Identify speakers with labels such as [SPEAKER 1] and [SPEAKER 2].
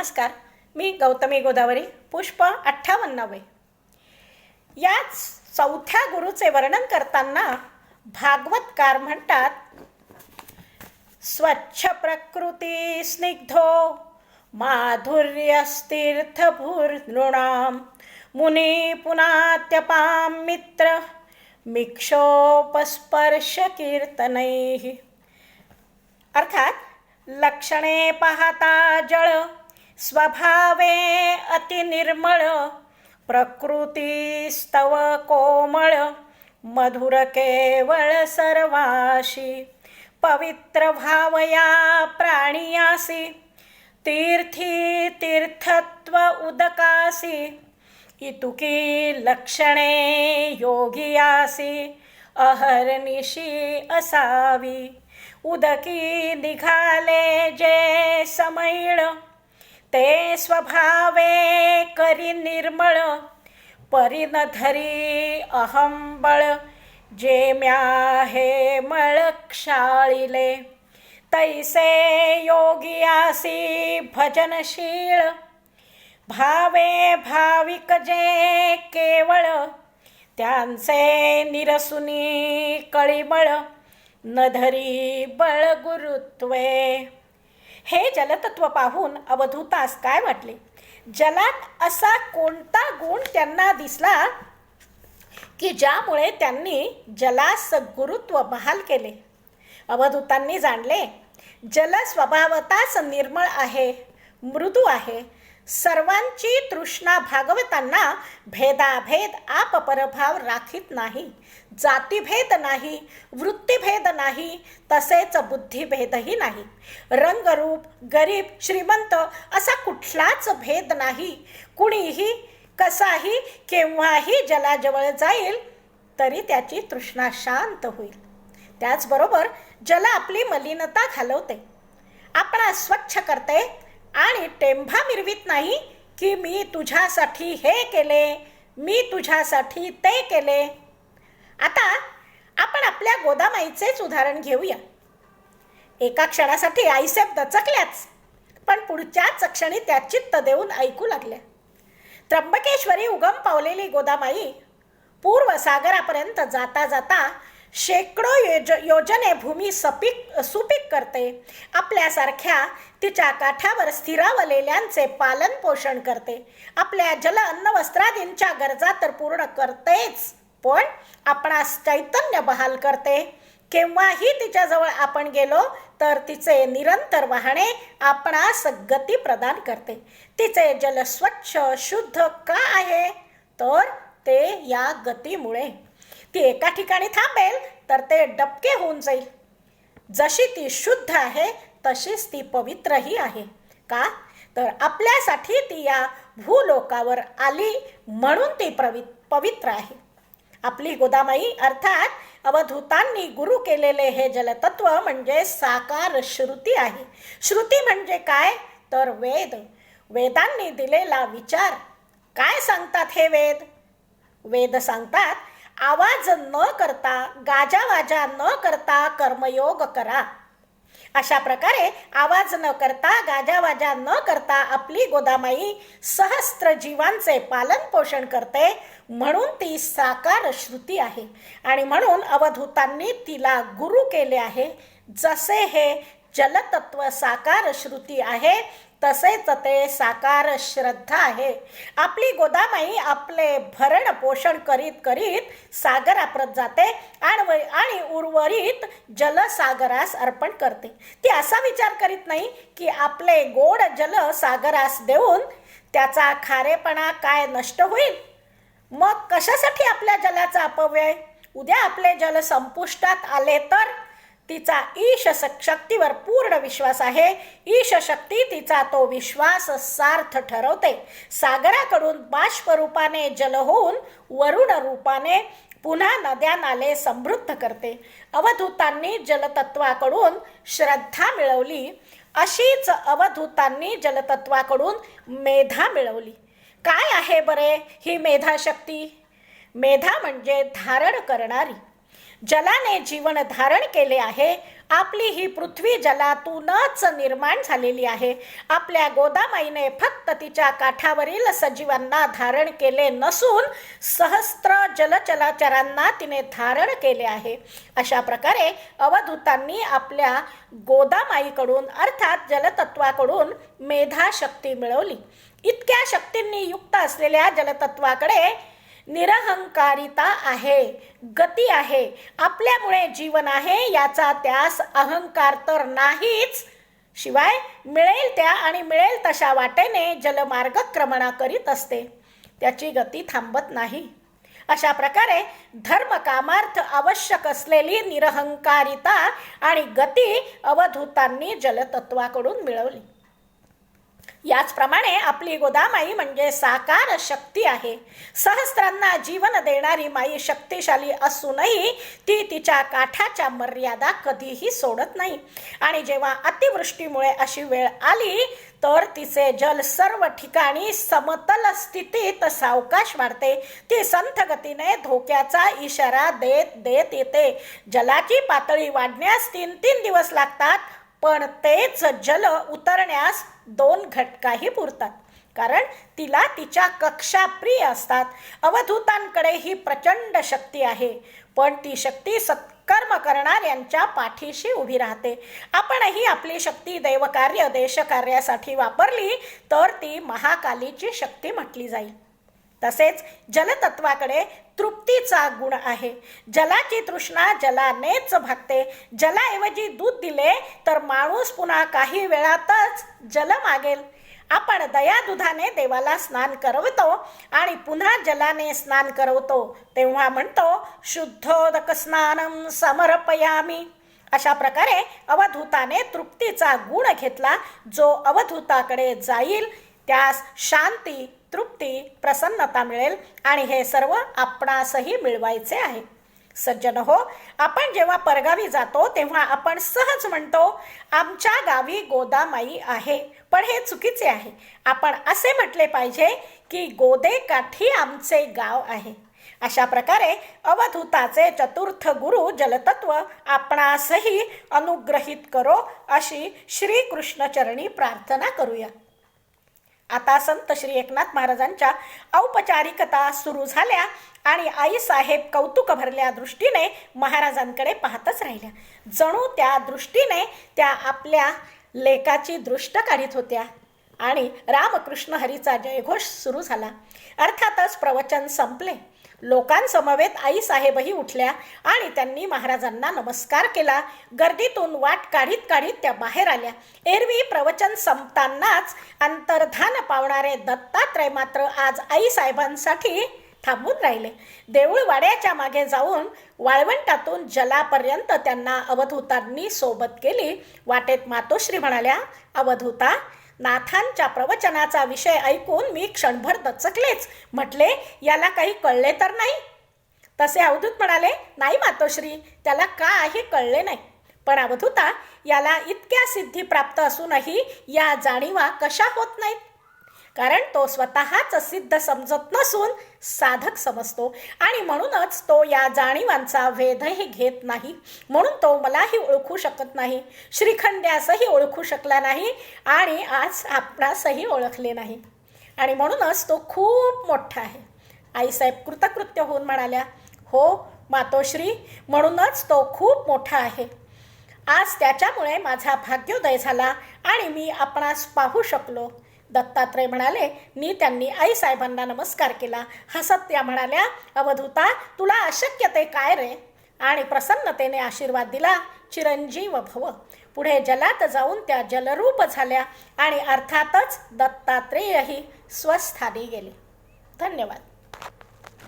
[SPEAKER 1] नमस्कार मी गौतमी गोदावरी पुष्प अठ्ठावन्नावे. याच चौथ्या गुरुचे वर्णन करताना भागवतकार म्हणतात स्वच्छ प्रकृती स्निग्धो माधुर्यस्तीर्थभूर्नृणाम मुनी पुनात्यपाम मित्र मिक्षोपस्पर्श कीर्तनै अर्थात लक्षणे पाहता जळ स्वभावे अतिनिर्मळ प्रकृतीस्तव कोमळ मधुर केवळ सर्वाशी पवित्र भावया प्राणियासी तीर्थी तीर्थत्व उदकासी इतुकी लक्षणे योगियासी अहर्निशी असावी उदकी निघाले जे समैळ ते स्वभावे करी निर्मळ परिन धरी अहंबळ. जे म्या हे मळ क्षाळिले तैसे योगियासी भजनशीळ. भावे भाविक जे केवळ त्यांचे निरसुनी कळिमळ. धरी बळ गुरुत्वे. हे जलतत्व पाहून अवधूतास काय वाटले जलात असा कोणता गुण त्यांना दिसला की ज्यामुळे त्यांनी जलास गुरुत्व बहाल केले? अवधूतांनी जाणले जल स्वभावताच निर्मळ आहे मृदू आहे सर्वांची तृष्णा भागवतांना भेदाभेद आपपरभाव राखीत नाही जातीभेद नाही वृत्तीभेद नाही तसेच बुद्धिभेदही नाही. रंगरूप गरीब श्रीमंत असा कुठलाच भेद नाही. कुणीही कसाही केव्हाही जलाजवळ जाईल तरी त्याची तृष्णा शांत होईल. त्याचबरोबर जल आपली मलिनता घालवते. आपण स्वच्छ करते आणि टेंभा मिरवित नाही की मी तुझ्यासाठी हे केले मी तुझ्यासाठी ते केले. आता आपण आपल्या गोदामाईचेच उदाहरण घेऊया. एका क्षणासाठी आईसाहेब दचकल्याच पण पुढच्याच क्षणी त्या चित्त देऊन ऐकू लागल्या. त्र्यंबकेश्वरी उगम पावलेली गोदामाई पूर्व सागरापर्यंत जाता जाता शेकडो योज योजने भूमी सपीक सुपीक करते. आपल्यासारख्या तिच्या काठावर स्थिरावलेल्यांचे पालन पोषण करते. आपल्या जल अन्न वस्त्रादींच्या गरजा तर पूर्ण करतेच पण आपणास चैतन्य बहाल करते. केव्हाही तिच्याजवळ आपण गेलो तर तिचे निरंतर वाहणे आपणास गती प्रदान करते. तिचे जल स्वच्छ शुद्ध का आहे? तर ते या गतीमुळे. ती एका ठिकाणी थांबेल तर ते डबके होऊन जाईल. जशी ती शुद्ध आहे तशीच ती पवित्रही आहे. का? तर आपल्यासाठी ती या भूलोकावर आली म्हणून ती प्रवि पवित्र आहे. आपली गोदामाई अर्थात अवधूतांनी गुरु केलेले हे जलतत्व म्हणजे साकार श्रुती आहे. श्रुती म्हणजे काय? तर वेद. वेदांनी दिलेला विचार. काय सांगतात हे वेद? वेद सांगतात आवाज न करता गाजावाजा न करता कर्मयोग करा. अशा प्रकारे आवाज न करता गाजावाजा न करता आपली गोदामाई सहस्त्र जीवांचे पालन पोषण करते म्हणून ती साकार श्रुती आहे. आणि म्हणून अवधूतांनी तिला गुरु केले आहे. जसे हे जलतत्व साकार श्रुती आहे तसेच ते साकार श्रद्धा आहे. आपली गोदामाई आपले भरण पोषण करीत करीत आपरत जाते आणि आणि उर्वरित जलसागरास अर्पण करते. ती असा विचार करीत नाही की आपले गोड जल सागरास देऊन त्याचा खारेपणा काय नष्ट होईल? मग कशासाठी आपल्या जलाचा अपव्यय? उद्या आपले जल संपुष्टात आले तर? तिचा ईश शक्तीवर पूर्ण विश्वास आहे. ईश शक्ती तिचा तो विश्वास सार्थ ठरवते. सागराकडून बाष्प रूपाने जल होऊन वरुण रूपाने पुन्हा नद्या नाले समृद्ध करते. अवधूतांनी जलतत्वाकडून श्रद्धा मिळवली. अशीच अवधूतांनी जलतत्वाकडून मेधा मिळवली. काय आहे बरे ही मेधाशक्ती? मेधा म्हणजे धारण करणारी. जलाने जीवन धारण केले आहे. आपली ही पृथ्वी जलातूनच निर्माण झालेली आहे. आपल्या गोदामाईने फक्त तिच्या काठावरील सजीवांना धारण केले नसून सहस्त्र जलचलाचरांना तिने धारण केले आहे. अशा प्रकारे अवधूतांनी आपल्या गोदामाईकडून अर्थात जलतत्वाकडून मेधाशक्ती मिळवली. इतक्या शक्तींनी युक्त असलेल्या जलतत्वाकडे निरहंकारिता आहे गती आहे आपल्यामुळे जीवन आहे याचा त्यास अहंकार तर नाहीच. शिवाय मिळेल त्या आणि मिळेल तशा वाटेने जलमार्ग क्रमणा करीत असते. त्याची गती थांबत नाही. अशा प्रकारे धर्म कामार्थ आवश्यक असलेली निरहंकारिता आणि गती अवधूतांनी जलतत्वाकडून मिळवली. याचप्रमाणे आपली गोदामाई म्हणजे साकार शक्ती आहे. सहस्रांना जीवन देणारी माई शक्तिशाली असूनही ती तिच्या काठाच्या मर्यादा कधीही सोडत नाही. आणि जेव्हा अतिवृष्टीमुळे अशी वेळ आली तर तिचे जल सर्व ठिकाणी समतल स्थितीत सावकाश वाढते. ती संथ गतीने धोक्याचा इशारा देत देत येते. जलाची पातळी वाढण्यास तीन तीन दिवस लागतात पण तेच जल उतरण्यास दोन घटकाही पुरतात. कारण तिला तिच्या कक्षा प्रिय असतात. अवधूतांकडे ही प्रचंड शक्ती आहे. पण ती शक्ती सत्कर्म करणाऱ्यांच्या पाठीशी उभी राहते. आपणही आपली शक्ती देवकार्य देशकार्यासाठी वापरली तर ती महाकालीची शक्ती म्हटली जाईल. तसेच जलतत्वाकडे तृप्तीचा गुण आहे. जलाची तृष्णा जलानेच भागते जलाऐवजी दूध दिले तर माणूस पुन्हा काही वेळातच जल मागेल. आपण दया दुधाने देवाला स्नान करवतो आणि पुन्हा जलाने स्नान करवतो. तेव्हा म्हणतो शुद्धोदक स्नानम समर्पयामी. अशा प्रकारे अवधूताने तृप्तीचा गुण घेतला जो अवधूताकडे जाईल त्यास शांती तृप्ती प्रसन्नता मिळेल आणि हे सर्व आपणासही मिळवायचे आहे. सज्जन हो आपण जेव्हा परगावी जातो तेव्हा आपण सहज म्हणतो आमच्या गावी गोदामाई आहे पण हे चुकीचे आहे. आपण असे म्हटले पाहिजे की गोदे काठी आमचे गाव आहे. अशा प्रकारे अवधूताचे चतुर्थ गुरु जलतत्व आपणासही अनुग्रहित करो अशी श्रीकृष्णचरणी प्रार्थना करूया. आता संत श्री एकनाथ महाराजांच्या औपचारिकता सुरू झाल्या आणि आईसाहेब कौतुक भरल्या दृष्टीने महाराजांकडे पाहतच राहिल्या. जणू त्या दृष्टीने त्या आपल्या लेखाची दृष्ट काढीत होत्या आणि रामकृष्ण हरीचा जयघोष सुरू झाला. अर्थातच प्रवचन संपले. लोकांसमवेत आई साहेबही उठल्या आणि त्यांनी महाराजांना नमस्कार केला. गर्दीतून वाट काढीत काढीत त्या बाहेर आल्या. एरवी प्रवचन संपतानाच अंतर्धान पावणारे दत्तात्रय मात्र आज आई साहेबांसाठी थांबून राहिले. देऊळ वाड्याच्या मागे जाऊन वाळवंटातून जलापर्यंत त्यांना अवधूतांनी सोबत केली. वाटेत मातोश्री म्हणाल्या अवधूता नाथांच्या प्रवचनाचा विषय ऐकून मी क्षणभर दचकलेच. म्हटले याला काही कळले तर नाही. तसे अवधूत म्हणाले नाही मातोश्री त्याला का आहे कळले नाही. पण अवधूता याला इतक्या सिद्धी प्राप्त असूनही या जाणीवा कशा होत नाहीत? कारण तो स्वतःच सिद्ध समजत नसून साधक समजतो. आणि म्हणूनच तो या जाणीवांचा वेधही घेत नाही. म्हणून तो मलाही ओळखू शकत नाही. श्रीखंड्यासही ओळखू शकला नाही आणि आज आपणासही ओळखले नाही. आणि म्हणूनच तो खूप मोठा आहे. आईसाहेब कृतकृत्य होऊन म्हणाल्या हो मातोश्री म्हणूनच तो खूप मोठा आहे. आज त्याच्यामुळे माझा भाग्योदय झाला आणि मी आपणास पाहू शकलो. दत्तात्रय म्हणाले मी त्यांनी आई साहेबांना नमस्कार केला. हसत त्या म्हणाल्या अवधूता तुला अशक्य ते काय रे? आणि प्रसन्नतेने आशीर्वाद दिला चिरंजीव भव. पुढे जलात जाऊन त्या जलरूप झाल्या आणि अर्थातच दत्तात्रेयही स्वस्थानी गेले. धन्यवाद.